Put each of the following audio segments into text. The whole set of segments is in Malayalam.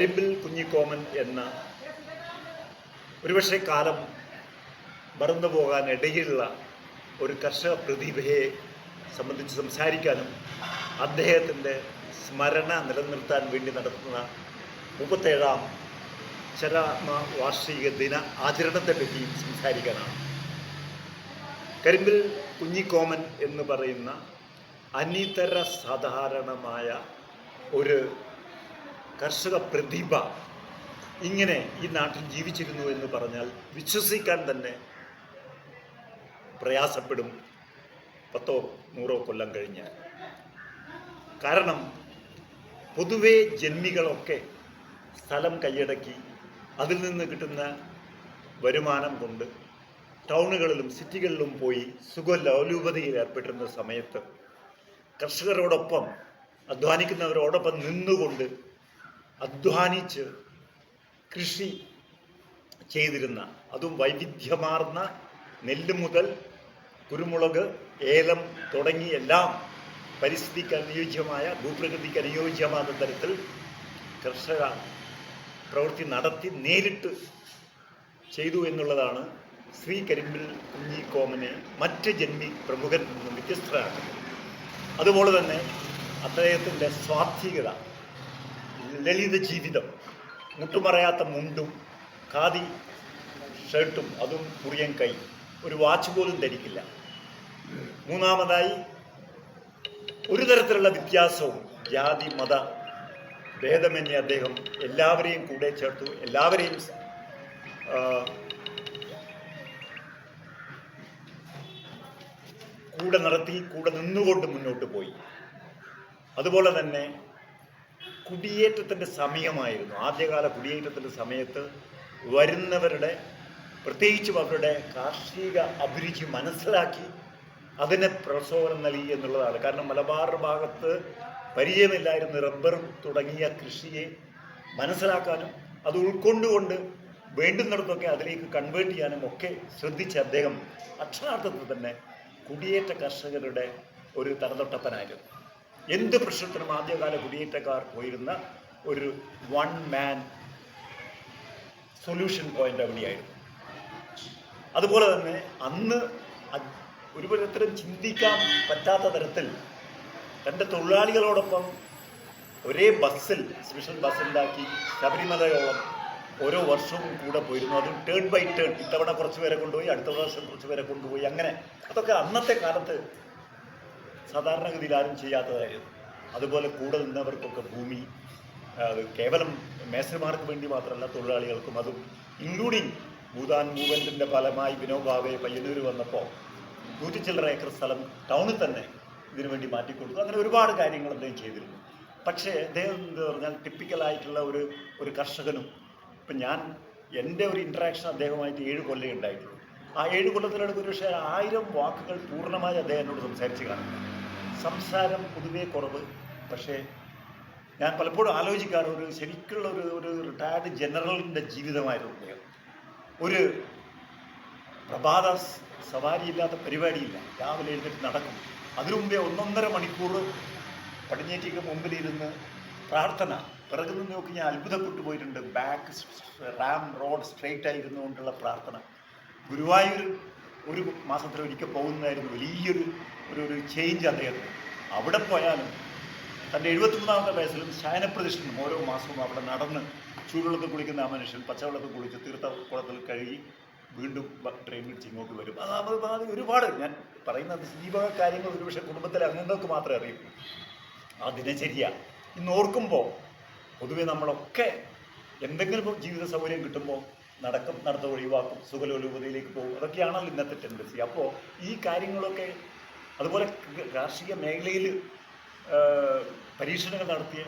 കരിമ്പിൽ കുഞ്ഞിക്കോമൻ എന്ന ഒരുപക്ഷെ കാലം മറന്നു പോകാൻ ഇടയിലുള്ള ഒരു കർഷക പ്രതിഭയെ സംബന്ധിച്ച് സംസാരിക്കാനും അദ്ദേഹത്തിന്റെ സ്മരണ നിലനിർത്താൻ വേണ്ടി നടത്തുന്ന മുപ്പത്തേഴാം ചരമ വാർഷിക ദിന ആചരണത്തെ പറ്റിയും സംസാരിക്കാനാണ്. കരിമ്പിൽ കുഞ്ഞിക്കോമൻ എന്ന് പറയുന്ന അനിതര സാധാരണമായ ഒരു കർഷക പ്രതിഭ ഇങ്ങനെ ഈ നാട്ടിൽ ജീവിച്ചിരുന്നു എന്ന് പറഞ്ഞാൽ വിശ്വസിക്കാൻ തന്നെ പ്രയാസപ്പെടും പത്തോ നൂറോ കൊല്ലം കഴിഞ്ഞാൽ കാരണം പൊതുവേ ജന്മികളൊക്കെ സ്ഥലം കൈയടക്കി അതിൽ നിന്ന് കിട്ടുന്ന വരുമാനം കൊണ്ട് ടൗണുകളിലും സിറ്റികളിലും പോയി സുഖലോലുപതയിൽ ഏർപ്പെട്ടിരുന്ന സമയത്ത് കർഷകരോടൊപ്പം അധ്വാനിക്കുന്നവരോടൊപ്പം നിന്നുകൊണ്ട് അധ്വാനിച്ച് കൃഷി ചെയ്തിരുന്ന അതും വൈവിധ്യമാർന്ന നെല്ല് മുതൽ കുരുമുളക് ഏലം തുടങ്ങി എല്ലാം പരിസ്ഥിതിക്ക് അനുയോജ്യമായ ഭൂപ്രകൃതിക്ക് അനുയോജ്യമായ തരത്തിൽ കർഷക പ്രവൃത്തി നടത്തി നേരിട്ട് ചെയ്തു എന്നുള്ളതാണ് ശ്രീ കരിമ്പിൽ കുഞ്ഞിക്കോമനെ മറ്റ് ജന്മി പ്രമുഖരിൽ നിന്നും വ്യത്യസ്തരാക്കുന്നത്. അതുപോലെ തന്നെ അദ്ദേഹത്തിന്റെ സ്വാത്വികത ലളിത ജീവിതം. മുട്ടുമറയാത്ത മുണ്ടും ഖാദി ഷർട്ടും അതും കുറിയൻ കൈ. ഒരു വാച്ച് പോലും ധരിക്കില്ല. മൂന്നാമതായി ഒരു തരത്തിലുള്ള വ്യത്യാസവും ജാതി മത ഭേദമന്യേ അദ്ദേഹം എല്ലാവരെയും കൂടെ ചേർത്തു. എല്ലാവരെയും കൂടെ നടത്തി കൂടെ നിന്നുകൊണ്ട് മുന്നോട്ട് പോയി. അതുപോലെ തന്നെ കുടിയേറ്റത്തിന്റെ സമയമായിരുന്നു. ആദ്യകാല കുടിയേറ്റത്തിന്റെ സമയത്ത് വരുന്നവരുടെ പ്രത്യേകിച്ചും അവരുടെ കാർഷിക അഭിരുചി മനസ്സിലാക്കി അതിനെ പ്രസോദനം നൽകി എന്നുള്ളതാണ്. കാരണം മലബാർ ഭാഗത്ത് പരിചയമില്ലായിരുന്ന റബ്ബർ തുടങ്ങിയ കൃഷിയെ മനസ്സിലാക്കാനും അത് ഉൾക്കൊണ്ടുകൊണ്ട് വേണ്ടുന്നിടത്തൊക്കെ അതിലേക്ക് കൺവേർട്ട് ചെയ്യാനും ഒക്കെ ശ്രദ്ധിച്ച അദ്ദേഹം അക്ഷരാർത്ഥത്തിൽ തന്നെ കുടിയേറ്റ കർഷകരുടെ ഒരു തലതൊട്ടപ്പനായിരുന്നു. എന്ത് പ്രശ്നത്തിനും ആദ്യകാല കുടിയേറ്റക്കാർ പോയിരുന്ന ഒരു വൺ മാൻ സൊല്യൂഷൻ പോയിന്റ് അവിടെയായിരുന്നു. അതുപോലെ തന്നെ അന്ന് ഒരു തരത്തിലും ചിന്തിക്കാൻ പറ്റാത്ത തരത്തിൽ തന്റെ തൊഴിലാളികളോടൊപ്പം ഒരേ ബസ്സിൽ സ്പെഷ്യൽ ബസ് ഉണ്ടാക്കി ശബരിമലയോളം ഓരോ വർഷവും കൂടെ പോയിരുന്നു. അതും ടേൺ ബൈ ടേൺ ഇത്തവണ കുറച്ച് പേരെ കൊണ്ടുപോയി അടുത്ത വർഷം കുറച്ച് പേരെ കൊണ്ടുപോയി അങ്ങനെ. അതൊക്കെ അന്നത്തെ കാലത്ത് സാധാരണഗതിയിൽ ആരും ചെയ്യാത്തതായിരുന്നു. അതുപോലെ കൂടെ നിന്നവർക്കൊക്കെ ഭൂമി അത് കേവലം മേസന്മാർക്ക് വേണ്ടി മാത്രമല്ല തൊഴിലാളികൾക്കും അതും ഇൻക്ലൂഡിങ് ഭൂതാൻ മൂവ്മെന്റിന്റെ ഫലമായി വിനോബാവെ പയ്യന്നൂർ വന്നപ്പോൾ നൂറ്റി ചില്ലറ ഏക്കർ സ്ഥലം ടൗണിൽ തന്നെ ഇതിനു വേണ്ടി മാറ്റിക്കൊടുത്തു. അങ്ങനെ ഒരുപാട് കാര്യങ്ങൾ അദ്ദേഹം ചെയ്തിരുന്നു. പക്ഷേ അദ്ദേഹം എന്ന് പറഞ്ഞാൽ ടിപ്പിക്കലായിട്ടുള്ള ഒരു ഒരു കർഷകനും ഇപ്പം ഞാൻ എന്റെ ഒരു ഇൻട്രാക്ഷൻ അദ്ദേഹവുമായിട്ട് ഏഴ് കൊല്ലം ഉണ്ടായിട്ടുള്ളൂ ആ ഏഴ് കൊല്ലത്തിനടുത്ത് ഒരു പക്ഷേ ആയിരം വാക്കുകൾ പൂർണമായി അദ്ദേഹം എന്നോട് സംസാരിച്ച് കാണില്ല സംസാരം പൊതുവേ കുറവ്. പക്ഷേ ഞാൻ പലപ്പോഴും ആലോചിക്കാറ് ഒരു ശരിക്കുള്ള ഒരു ഒരു റിട്ടയർഡ് ജനറലിന്റെ ജീവിതമായിരുന്നു ഒരു പ്രഭാത സവാരി ഇല്ലാത്ത പരിപാടിയില്ല. രാവിലെ എഴുന്നേറ്റ് നടക്കും. അതിനു മുമ്പേ ഒന്നൊന്നര മണിക്കൂർ പടിഞ്ഞേറ്റിക്ക് മുമ്പിലിരുന്ന് പ്രാർത്ഥന. പിറകു നിന്ന് നോക്കി ഞാൻ അത്ഭുതപ്പെട്ടു പോയിട്ടുണ്ട്. ബാക്ക് റാം റോഡ് സ്ട്രെയിറ്റ് ആയിരുന്നു കൊണ്ടുള്ള പ്രാർത്ഥന. ഗുരുവായൂർ ഒരു മാസത്തിൽ ഒരിക്കൽ പോകുന്നതായിരുന്നു. വലിയൊരു ഒരു ഒരു ചേഞ്ച് അദ്ദേഹത്തിന് അവിടെ പോയാലും തന്റെ എഴുപത്തിമൂന്നാമത്തെ വയസ്സിലും ശയനപ്രതിഷ്ഠനും ഓരോ മാസവും അവിടെ നടന്ന് ചൂടുവെള്ളത്തിൽ കുളിക്കുന്ന ആ മനുഷ്യൻ പച്ചവെള്ളത്തിൽ കുളിച്ച് തീർത്ഥ കുളത്തിൽ കഴുകി വീണ്ടും ട്രെയിൻ പിടിച്ച് ഇങ്ങോട്ട് വരും. അത് അത് ഒരുപാട് ഞാൻ പറയുന്നത് ഈ വക കാര്യങ്ങൾ ഒരുപക്ഷെ കുടുംബത്തിലെ അംഗങ്ങൾക്ക് മാത്രമേ അറിയൂ. ആ ദിനചര്യ ഇന്ന് ഓർക്കുമ്പോൾ പൊതുവെ നമ്മളൊക്കെ എന്തെങ്കിലും ജീവിത സൗകര്യം കിട്ടുമ്പോൾ നടക്കും നടത്ത ഒഴിവാക്കും സുഖലോലുപതയിലേക്ക് പോകും. അതൊക്കെയാണല്ലോ ഇന്നത്തെ ടെൻഡൻസി അപ്പോൾ ഈ കാര്യങ്ങളൊക്കെ അതുപോലെ കാർഷിക മേഖലയിൽ പരീക്ഷണങ്ങൾ നടത്തിയ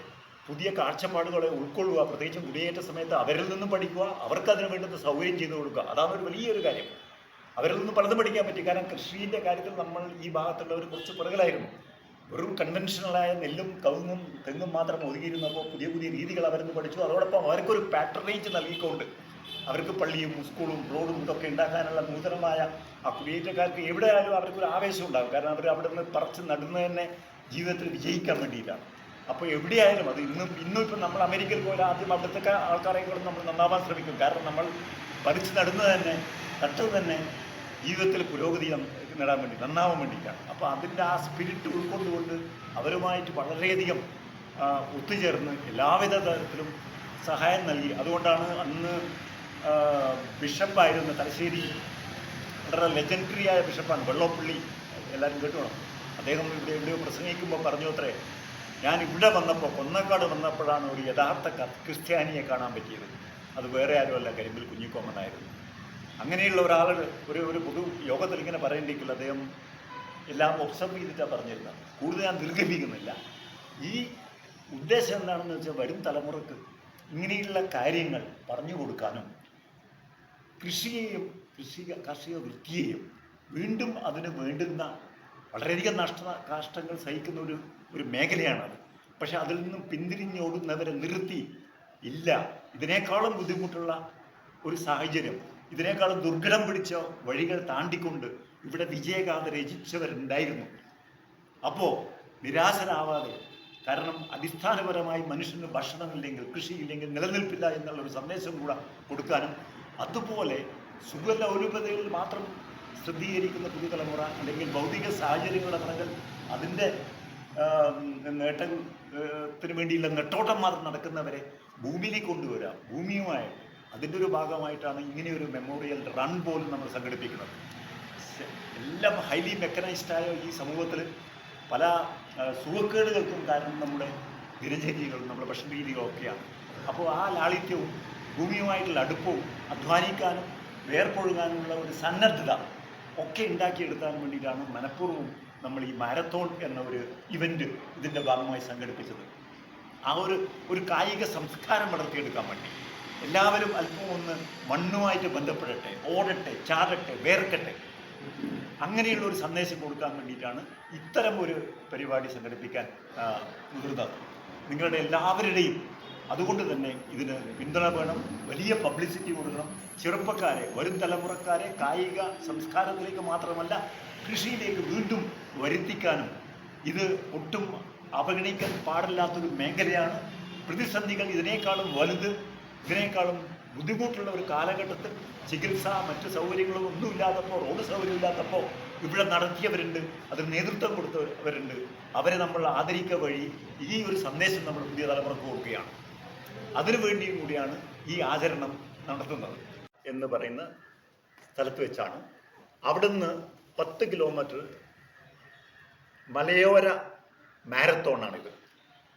പുതിയ കാഴ്ചപ്പാടുകളെ ഉൾക്കൊള്ളുക പ്രത്യേകിച്ചും കുടിയേറ്റ സമയത്ത് അവരിൽ നിന്നും പഠിക്കുക അവർക്ക് അതിന് വേണ്ടുന്ന സൗകര്യം ചെയ്തു കൊടുക്കുക അതാണ് ഒരു വലിയൊരു കാര്യം. അവരിൽ നിന്ന് പലതും പഠിക്കാൻ പറ്റി. കാരണം കൃഷിയുടെ കാര്യത്തിൽ നമ്മൾ ഈ ഭാഗത്തുള്ളവർ കുറച്ച് പുറകിലായിരുന്നു. വെറും കൺവെൻഷനലായ നെല്ലും കവുങ്ങും തെങ്ങും മാത്രം ഒതുങ്ങിയിരുന്നപ്പോൾ പുതിയ പുതിയ രീതികൾ അവരിന്ന് പഠിച്ചു. അതോടൊപ്പം അവർക്കൊരു പാറ്റർനേജ് നൽകിക്കൊണ്ട് അവർക്ക് പള്ളിയും സ്കൂളും റോഡും ഇതൊക്കെ ഉണ്ടാക്കാനുള്ള നൂതനമായ ആ കുടിയേറ്റക്കാർക്ക് എവിടെയായാലും അവർക്കൊരു ആവേശം ഉണ്ടാകും. കാരണം അവർ അവിടെ നിന്ന് പറിച്ച് നടുന്നത് തന്നെ ജീവിതത്തിൽ വിജയിക്കാൻ വേണ്ടിയിട്ടാണ്. അപ്പോൾ എവിടെയായാലും അത് ഇന്നും ഇന്നും ഇപ്പം നമ്മൾ അമേരിക്കയിൽ പോയാൽ ആദ്യം അവിടുത്തെ ആൾക്കാരെയും കൂടെ നമ്മൾ നന്നാവാൻ ശ്രമിക്കും. കാരണം നമ്മൾ പഠിച്ച് നടുന്നത് തന്നെ നട്ടത് തന്നെ ജീവിതത്തിൽ പുരോഗതി നേടാൻ വേണ്ടി നന്നാവാൻ വേണ്ടിയിട്ടാണ്. അപ്പോൾ അതിന്റെ ആ സ്പിരിറ്റ് ഉൾക്കൊണ്ടുകൊണ്ട് അവരുമായിട്ട് വളരെയധികം ഒത്തുചേർന്ന് എല്ലാവിധ തരത്തിലും സഹായം നൽകി. അതുകൊണ്ടാണ് അന്ന് ബിഷപ്പായിരുന്ന തലശ്ശേരി വളരെ ലെജൻഡറി ആയ ബിഷപ്പാണ് വെള്ളോപ്പള്ളി. എല്ലാവരും കേട്ടുവേണം അദ്ദേഹം ഇവിടെ എവിടെയോ പ്രസംഗിക്കുമ്പോൾ പറഞ്ഞു അത്രേ ഞാൻ ഇവിടെ വന്നപ്പോൾ കൊന്നക്കാട് വന്നപ്പോഴാണ് ഒരു യഥാർത്ഥ ക്രിസ്ത്യാനിയെ കാണാൻ പറ്റിയത്. അത് വേറെ ആരുമല്ല കരിമ്പിൽ കുഞ്ഞിക്കോമനായിരുന്നു അങ്ങനെയുള്ള ഒരാൾ ഒരു ഒരു പൊതു യോഗത്തിൽ ഇങ്ങനെ പറയേണ്ടിക്കില്ല അദ്ദേഹം എല്ലാം ഒബ്സർവ് ചെയ്തിട്ടാണ് പറഞ്ഞിരുന്നത്. കൂടുതൽ ഞാൻ ദീർഘിപ്പിക്കുന്നില്ല. ഈ ഉദ്ദേശം എന്താണെന്ന് വെച്ചാൽ വരും തലമുറയ്ക്ക് ഇങ്ങനെയുള്ള കാര്യങ്ങൾ പറഞ്ഞു കൊടുക്കാനും കൃഷിയെയും കൃഷി കാർഷിക വൃത്തിയെയും വീണ്ടും അതിന് വേണ്ടുന്ന വളരെയധികം നഷ്ട കാഷ്ടങ്ങൾ സഹിക്കുന്ന ഒരു ഒരു മേഖലയാണത് പക്ഷെ അതിൽ നിന്നും പിന്തിരിഞ്ഞോടുന്നവരെ നിർത്തി ഇല്ല. ഇതിനേക്കാളും ബുദ്ധിമുട്ടുള്ള ഒരു സാഹചര്യം. ഇതിനേക്കാളും ദുർഘടം പിടിച്ച വഴികൾ താണ്ടിക്കൊണ്ട് ഇവിടെ വിജയഗാഥ രചിച്ചവരുണ്ടായിരുന്നു. അപ്പോൾ നിരാശരാവാതെ കാരണം അടിസ്ഥാനപരമായി മനുഷ്യന് ഭക്ഷണമില്ലെങ്കിൽ കൃഷിയില്ലെങ്കിൽ നിലനിൽപ്പില്ല എന്നുള്ള ഒരു സന്ദേശം കൂടെ കൊടുക്കാനും അതുപോലെ സുഖലൗലുപതയിൽ മാത്രം ശ്രദ്ധീകരിക്കുന്ന പുതിയ തലമുറ അല്ലെങ്കിൽ ഭൗതിക സാഹചര്യങ്ങളുടെ പറഞ്ഞാൽ അതിന്റെ നേട്ടത്തിന് വേണ്ടിയുള്ള നെട്ടോട്ടം മാത്രം നടക്കുന്നവരെ ഭൂമിയിലേക്ക് കൊണ്ടുവരാം. ഭൂമിയുമായി അതിന്റെ ഒരു ഭാഗമായിട്ടാണ് ഇങ്ങനെ ഒരു മെമ്മോറിയൽ റൺ പോലും നമ്മൾ സംഘടിപ്പിക്കുന്നത്. എല്ലാം ഹൈലി മെക്കനൈസ്ഡായ ഈ സമൂഹത്തിൽ പല സുഖക്കേടുകൾക്കും കാരണം നമ്മുടെ ദിനചര്യകളും നമ്മുടെ ഭക്ഷണ രീതികളും ഒക്കെയാണ് അപ്പോൾ ആ ലാളിത്യവും ഭൂമിയുമായിട്ടുള്ള അടുപ്പവും അധ്വാനിക്കാനും വേർപ്പൊഴുകാനുമുള്ള ഒരു സന്നദ്ധത ഒക്കെ ഉണ്ടാക്കിയെടുക്കാൻ വേണ്ടിയിട്ടാണ് മനഃപൂർവം നമ്മൾ ഈ മാരത്തോൺ എന്ന ഒരു ഇവന്റ് ഇതിന്റെ ഭാഗമായി സംഘടിപ്പിച്ചത്. ആ ഒരു ഒരു കായിക സംസ്കാരം വളർത്തിയെടുക്കാൻ വേണ്ടി. എല്ലാവരും അല്പം ഒന്ന് മണ്ണുമായിട്ട് ബന്ധപ്പെടട്ടെ ഓടട്ടെ ചാടട്ടെ വേർക്കട്ടെ. അങ്ങനെയുള്ള ഒരു സന്ദേശം കൊടുക്കാൻ വേണ്ടിയിട്ടാണ് ഇത്തരം ഒരു പരിപാടി സംഘടിപ്പിക്കാൻ മുതിർന്നത് നിങ്ങളുടെ എല്ലാവരുടെയും അതുകൊണ്ട് തന്നെ ഇതിന് പിന്തുണ വേണം വലിയ പബ്ലിസിറ്റി കൊടുക്കണം. ചെറുപ്പക്കാരെ വരും തലമുറക്കാരെ കായിക സംസ്കാരത്തിലേക്ക് മാത്രമല്ല കൃഷിയിലേക്ക് വീണ്ടും വരുത്തിക്കാനും ഇത് ഒട്ടും അവഗണിക്കാൻ പാടില്ലാത്തൊരു മേഖലയാണ്. പ്രതിസന്ധികൾ ഇതിനേക്കാളും വലുത് ഇതിനേക്കാളും ബുദ്ധിമുട്ടുള്ള ഒരു കാലഘട്ടത്തിൽ ചികിത്സ മറ്റ് സൗകര്യങ്ങളും ഒന്നുമില്ലാത്തപ്പോൾ റോഡ് സൗകര്യമില്ലാത്തപ്പോൾ ഇവിടെ നടത്തിയവരുണ്ട് അതിന് നേതൃത്വം കൊടുത്തവരുണ്ട് അവരെ നമ്മൾ ആദരിക്കുക വഴി ഈ ഒരു സന്ദേശം നമ്മൾ പുതിയ തലമുറയ്ക്ക് കൊടുക്കുകയാണ്. അതിനു വേണ്ടിയും കൂടിയാണ് ഈ ആചരണം നടത്തുന്നത് എന്ന് പറയുന്ന സ്ഥലത്ത് വെച്ചാണ്. അവിടുന്ന് പത്ത് കിലോമീറ്റർ മലയോര മാരത്തോണാണിത്.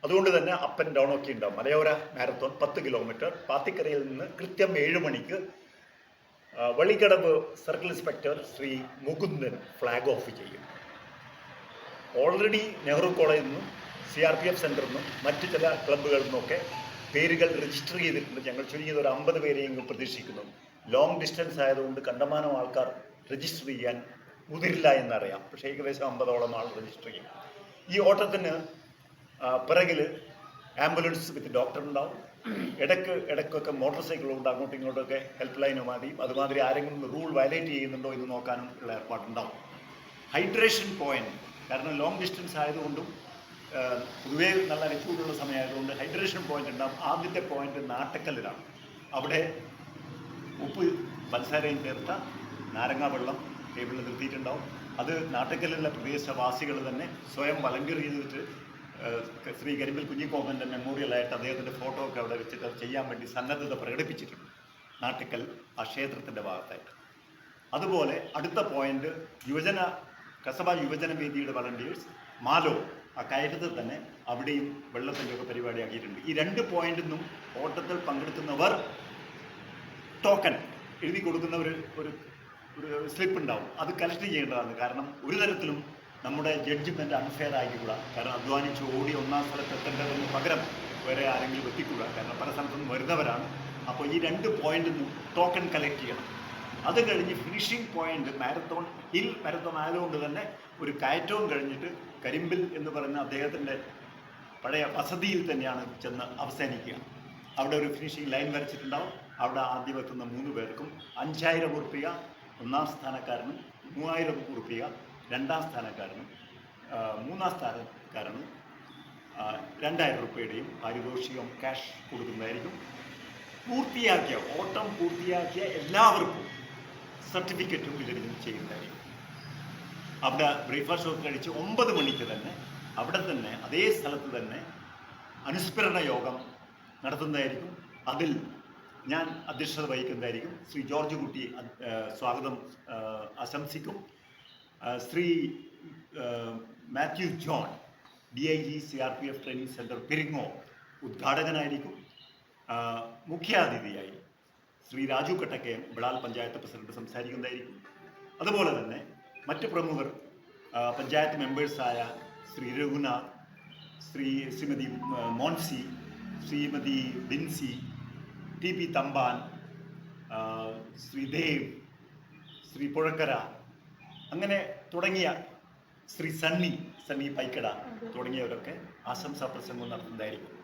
അതുകൊണ്ട് തന്നെ അപ്പൻ ഡൗൺ ഒക്കെ ഉണ്ടാവും. മലയോര മാരത്തോൺ പത്ത് കിലോമീറ്റർ. പാത്തിക്കരയിൽ നിന്ന് കൃത്യം ഏഴ് മണിക്ക് Vallikkadavu circle inspector Shri Mukundan flag off ചെയ്യും. ഓൾറെഡി നെഹ്റു കോളേജിൽ നിന്നും സി ആർ പി എഫ് സെന്ററിൽ നിന്നും മറ്റു ചില ക്ലബ്ബുകളിൽ നിന്നൊക്കെ പേരുകൾ രജിസ്റ്റർ ചെയ്തിട്ടുണ്ട്. ഞങ്ങൾ ചുരുങ്ങിയത് ഒരു അമ്പത് പേരെയെങ്കിലും പ്രതീക്ഷിക്കുന്നു. ലോങ് ഡിസ്റ്റൻസ് ആയതുകൊണ്ട് കണ്ടമാനം ആൾക്കാർ രജിസ്റ്റർ ചെയ്യാൻ മുതിരില്ല എന്നറിയാം. പക്ഷേ ഏകദേശം അമ്പതോളം ആൾ രജിസ്റ്റർ ചെയ്യും. ഈ ഓട്ടത്തിന് പിറകിൽ ആംബുലൻസ് വിത്ത് ഡോക്ടർ ഉണ്ടാവും. ഇടയ്ക്ക് ഇടയ്ക്കൊക്കെ മോട്ടോർ സൈക്കിളുണ്ട് അങ്ങോട്ടും ഇങ്ങോട്ടൊക്കെ ഹെൽപ്പ് ലൈനും മതി. അതുമാതിരി ആരെങ്കിലും റൂൾ വയലേറ്റ് ചെയ്യുന്നുണ്ടോ എന്ന് നോക്കാനും ഉള്ള ഏർപ്പാടുണ്ടാവും. ഹൈഡ്രേഷൻ പോയിന്റ് കാരണം ലോങ് ഡിസ്റ്റൻസ് ആയതുകൊണ്ടും പൊതുവേ നല്ല ചൂടുള്ള സമയമായതുകൊണ്ട് ഹൈഡ്രേഷൻ പോയിന്റ് ഉണ്ടാവും. ആദ്യത്തെ പോയിന്റ് നാട്ടക്കല്ലിലാണ്. അവിടെ ഉപ്പ് പഞ്ചസാരയും ചേർത്ത നാരങ്ങാ വെള്ളം ടേബിളിൽ നിർത്തിയിട്ടുണ്ടാവും. അത് നാട്ടക്കല്ലിലെ പ്രദേശവാസികൾ തന്നെ സ്വയം വളണ്ടിയർ ചെയ്തിട്ട് ശ്രീ കരിമ്പിൽ കുഞ്ഞിക്കോമന്റെ മെമ്മോറിയലായിട്ട് അദ്ദേഹത്തിന്റെ ഫോട്ടോ ഒക്കെ അവിടെ വെച്ചിട്ട് അത് ചെയ്യാൻ വേണ്ടി സന്നദ്ധത പ്രകടിപ്പിച്ചിട്ടുണ്ട്. നാട്ടിക്കൽ ആ ക്ഷേത്രത്തിന്റെ ഭാഗത്തായിട്ട്. അതുപോലെ അടുത്ത പോയിന്റ് യുവജന കസബ യുവജന വേദിയുടെ വളണ്ടിയേഴ്സ് മാലോ ആ കയറ്റത്തിൽ തന്നെ അവിടെയും വെള്ളത്തിന്റെ ഒക്കെ പരിപാടിയാക്കിയിട്ടുണ്ട്. ഈ രണ്ട് പോയിന്റിൽ നിന്നും ഓട്ടത്തിൽ പങ്കെടുക്കുന്നവർ ടോക്കൺ എഴുതി കൊടുക്കുന്ന ഒരു ഒരു സ്ലിപ്പ് ഉണ്ടാവും. അത് കളക്ട് ചെയ്യേണ്ടതാണ്. കാരണം ഒരു തരത്തിലും നമ്മുടെ ജഡ്ജ്മെന്റ് അൺഫെയർ ആയിക്കൂടാ. കാരണം അധ്വാനിച്ച് ഓടി ഒന്നാം സ്ഥലത്ത് എത്തേണ്ടതിന് പകരം വേറെ ആരെങ്കിലും എത്തിക്കൂടാ. കാരണം പല സ്ഥലത്തുനിന്നും വരുന്നവരാണ്. അപ്പോൾ ഈ രണ്ട് പോയിന്റിൽ നിന്നും ടോക്കൺ കളക്ട് ചെയ്യണം. അത് കഴിഞ്ഞ് finishing point marathon hill marathon ആയതുകൊണ്ട് തന്നെ ഒരു കയറ്റവും കഴിഞ്ഞിട്ട് കരിമ്പിൽ എന്ന് പറയുന്ന അദ്ദേഹത്തിന്റെ പഴയ വസതിയിൽ തന്നെയാണ് ചെന്ന് അവസാനിക്കുക. അവിടെ ഒരു ഫിനിഷിംഗ് ലൈൻ വരച്ചിട്ടുണ്ടാവും. അവിടെ ആദ്യം എത്തുന്ന മൂന്ന് പേർക്കും അഞ്ചായിരം ഉറുപ്പിക ഒന്നാം സ്ഥാനക്കാരനും മൂവായിരം ഉറുപ്പിക രണ്ടാം സ്ഥാനക്കാരനും മൂന്നാം സ്ഥാനക്കാരനും രണ്ടായിരം ഉറുപ്പിയുടെയും പാരിതോഷികം ക്യാഷ് കൊടുക്കുന്നതായിരിക്കും. പൂർത്തിയാക്കിയ ഓട്ടം പൂർത്തിയാക്കിയ എല്ലാവർക്കും സർട്ടിഫിക്കറ്റും വിതരണം ചെയ്യുന്നതായിരിക്കും. അവിടെ ബ്രേക്ക്ഫാസ്റ്റ് ഒക്കെ കഴിച്ച് ഒമ്പത് മണിക്ക് തന്നെ അവിടെ തന്നെ അതേ സ്ഥലത്ത് തന്നെ അനുസ്മരണ യോഗം നടത്തുന്നതായിരിക്കും. അതിൽ ഞാൻ അധ്യക്ഷത വഹിക്കുന്നതായിരിക്കും. ശ്രീ ജോർജ് കുട്ടി സ്വാഗതം ആശംസിക്കും. Shri Mathew John D I G C R P F training centre Peringo ഉദ്ഘാടകനായിരിക്കും. മുഖ്യാതിഥിയായി ശ്രീ രാജു കട്ടക്കയം ബിളാൽ പഞ്ചായത്ത് പ്രസിഡന്റ് സംസാരിക്കുന്നതായിരിക്കും. അതുപോലെ തന്നെ മറ്റ് പ്രമുഖർ പഞ്ചായത്ത് മെമ്പേഴ്സായ ശ്രീ രഘുന ശ്രീ ശ്രീമതി മോൻസി ശ്രീമതി ബിൻസി ടി പി തമ്പാൻ ശ്രീദേവ് ശ്രീ ദേവ് ശ്രീ പുഴക്കര അങ്ങനെ തുടങ്ങിയ ശ്രീ സണ്ണി സണ്ണി പൈക്കട തുടങ്ങിയവരൊക്കെ ആശംസാ പ്രസംഗം നടത്തുന്നതായിരിക്കും.